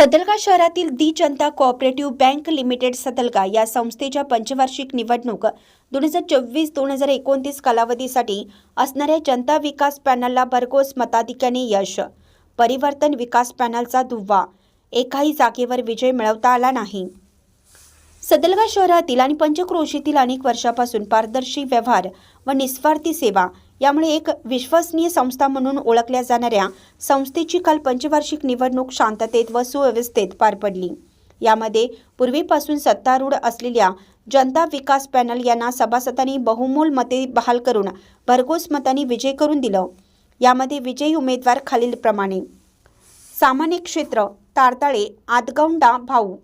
सदलगा शहरातील the Janata cooperative bank limited Sadalga या संस्थेच्या पंचवार्षिक निवडणूक दोन हजार चोवीस दोन हजार एकोणतीस कालावधीसाठी असणाऱ्या जनता विकास पॅनलला भरघोस मताधिक्याने यश परिवर्तन विकास पॅनलचा दुवा एकाही जागेवर विजय मिळवता आला नाही. सदलगा शहरातील आणि पंचक्रोशीतील अनेक वर्षापासून पारदर्शी व्यवहार व निस्वार्थी सेवा यामुळे एक विश्वसनीय संस्था म्हणून ओळखल्या जाणाऱ्या संस्थेची काल पंचवार्षिक निवडणूक शांततेत व सुव्यवस्थेत पार पडली. यामध्ये पूर्वीपासून सत्तारूढ असलेल्या जनता विकास पॅनल यांना सभासदांनी बहुमोल मते बहाल करून भरघोस मतांनी विजय करून दिलं. यामध्ये विजयी उमेदवार खालीलप्रमाणे सामान्य क्षेत्र तारताळे आदगौंडा भाऊ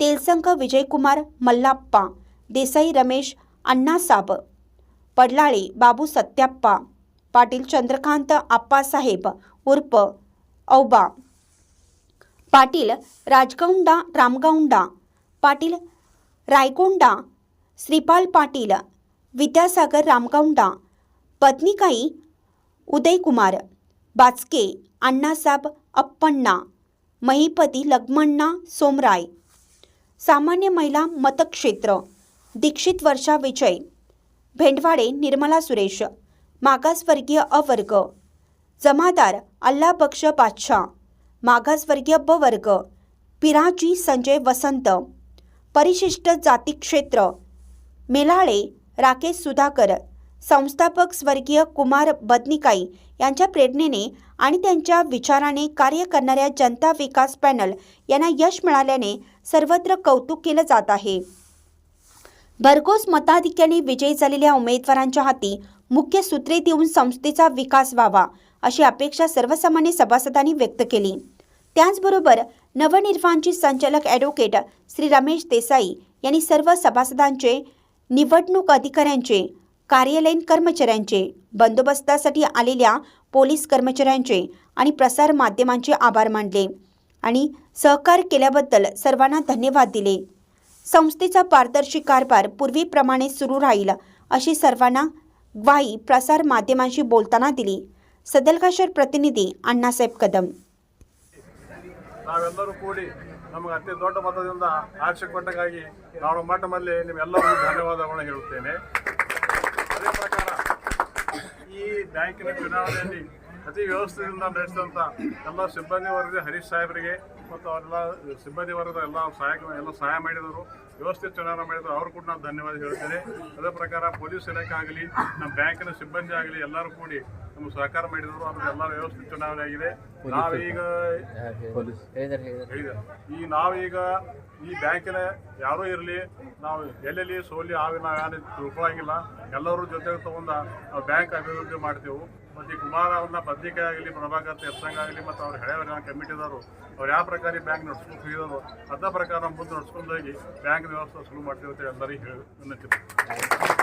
तेलसंख विजयकुमार मल्लाप्पा देसाई रमेश अण्णासाब पडलाळे बाबू सत्याप्पा पाटील चंद्रकांत आप्पासाहेब उर्फ औबा. पाटील राजगौंडा रामगौंडा. पाटील रायगोंडा श्रीपाल पाटील विद्यासागर रामगौंडा. पत्नीकाई उदयकुमार बाचके अण्णासाहेब अप्पण्णा महिपती लग्मण्णा सोमराय. सामान्य महिला मतक्षेत्र दीक्षित वर्षा विजय. भेंडवाडे निर्मला सुरेश. मागासवर्गीय अवर्ग जमादार अल्ला बक्ष बादशाह. मागासवर्गीय ब वर्ग. पिराजी संजय वसंत. परिशिष्ट जाती क्षेत्र. मेलाळे राकेश सुधाकर. संस्थापक स्वर्गीय कुमार बदनिकाई यांच्या प्रेरणेने आणि त्यांच्या विचाराने कार्य करणाऱ्या जनता विकास पॅनल यांना यश मिळाल्याने सर्वत्र कौतुक केलं जात आहे. भरघोस मताधिक्याने विजयी झालेल्या उमेदवारांच्या हाती मुख्य सूत्रे देऊन संस्थेचा विकास व्हावा अशी अपेक्षा सर्वसामान्य सभासदांनी व्यक्त केली. त्याचबरोबर नवनिर्माणची संचालक ॲडव्होकेट श्री रमेश देसाई यांनी सर्व सभासदांचे निवडणूक अधिकाऱ्यांचे कार्यालयीन कर्मचाऱ्यांचे बंदोबस्तासाठी आलेल्या पोलीस कर्मचाऱ्यांचे आणि प्रसार माध्यमांचे आभार मानले आणि सहकार केल्याबद्दल सर्वांना धन्यवाद दिले. संस्थेचा पारदर्शी कारभार पूर्वीप्रमाणे सुरू राहील अशी सर्वांना ग्वाही प्रसार माध्यमांशी बोलताना दिली सदलकाशर प्रतिनिधी अण्णासाहेब कदम ನಾವೆಲ್ಲರೂ ಕೂಡಿ ನಮಗೆ ಅತಿ ದೊಡ್ಡ ಮತದಿಂದ ಆಶೀರ್ವಾದಕ್ಕಾಗಿ ನಾವು ಮಟ್ಟದಲ್ಲಿ ನಿಮ್ಮೆಲ್ಲರಿಗೂ ಧನ್ಯವಾದಗಳನ್ನು ಹೇಳುತ್ತೇನೆ ಅದೇ ಪ್ರಕಾರ ಈ ಬ್ಯಾಂಕಿನ ಚುನಾವಣೆಯಲ್ಲಿ ಅತಿ ವ್ಯವಸ್ಥೆಯಿಂದ ನಡೆಸಿದಂಥ ಎಲ್ಲ ಸಿಬ್ಬಂದಿ ವರ್ಗದ ಹರೀಶ್ ಸಾಹೇಬರಿಗೆ ಮತ್ತು ಅವರೆಲ್ಲ ಸಿಬ್ಬಂದಿ ವರ್ಗದ ಎಲ್ಲ ಸಹಾಯಕ ಎಲ್ಲ ಸಹಾಯ ಮಾಡಿದರು ವ್ಯವಸ್ಥಿತ ಚುನಾವಣೆ ಮಾಡಿದ್ರು ಅವ್ರು ಕೂಡ ನಾನು ಧನ್ಯವಾದ ಹೇಳ್ತೇನೆ. ಅದೇ ಪ್ರಕಾರ ಪೊಲೀಸ್ ಇಲಾಖೆ ಆಗಲಿ ನಮ್ಮ ಬ್ಯಾಂಕಿನ ಸಿಬ್ಬಂದಿ ಆಗಲಿ ಎಲ್ಲರೂ ಕೂಡಿ ನಮ್ಗೆ ಸಹಕಾರ ಮಾಡಿದರು ಅದಕ್ಕೆಲ್ಲ ವ್ಯವಸ್ಥೆ ವ್ಯವಸ್ಥಿತ ಚುನಾವಣೆ ಆಗಿದೆ. ನಾವೀಗ ಈ ನಾವೀಗ ಈ ಬ್ಯಾಂಕಿನ ಯಾರೂ ಇರಲಿ ನಾವು ಎಲ್ಲೆಲ್ಲಿ ಸೋಲಿ ಆವಿ ನಾವು ಯಾರು ತಿಳ್ಕೊಳಂಗಿಲ್ಲ. ಎಲ್ಲರೂ ಜೊತೆಗೆ ತಗೊಂಡ ನಾವು ಬ್ಯಾಂಕ್ ಅಭಿವೃದ್ಧಿ ಮಾಡ್ತೇವೆ. ಮತ್ತು ಈ ಕುಮಾರ ಅವ್ರನ್ನ ಬದ್ನಿಕಾಯಿ ಆಗಲಿ ಪ್ರಭಾಕರ್ ತೆರ್ಸಂಗ ಆಗಲಿ ಮತ್ತು ಅವ್ರ ಹಳೆಯವರ ಕಮಿಟಿದವರು ಅವ್ರು ಯಾವ ಪ್ರಕಾರ ಬ್ಯಾಂಕ್ ನಡ್ಸ್ಕೊಂಡು ಹೋಗಿದ್ರು ಅದ ಪ್ರಕಾರ ನಮ್ಮ ಮುಂದೆ ನಡ್ಸ್ಕೊಂಡು ಹೋಗಿ ಬ್ಯಾಂಕ್ ವ್ಯವಸ್ಥೆ ಶುರು ಮಾಡ್ತೀವಿ ಅಂತ ವಿನಂತಿ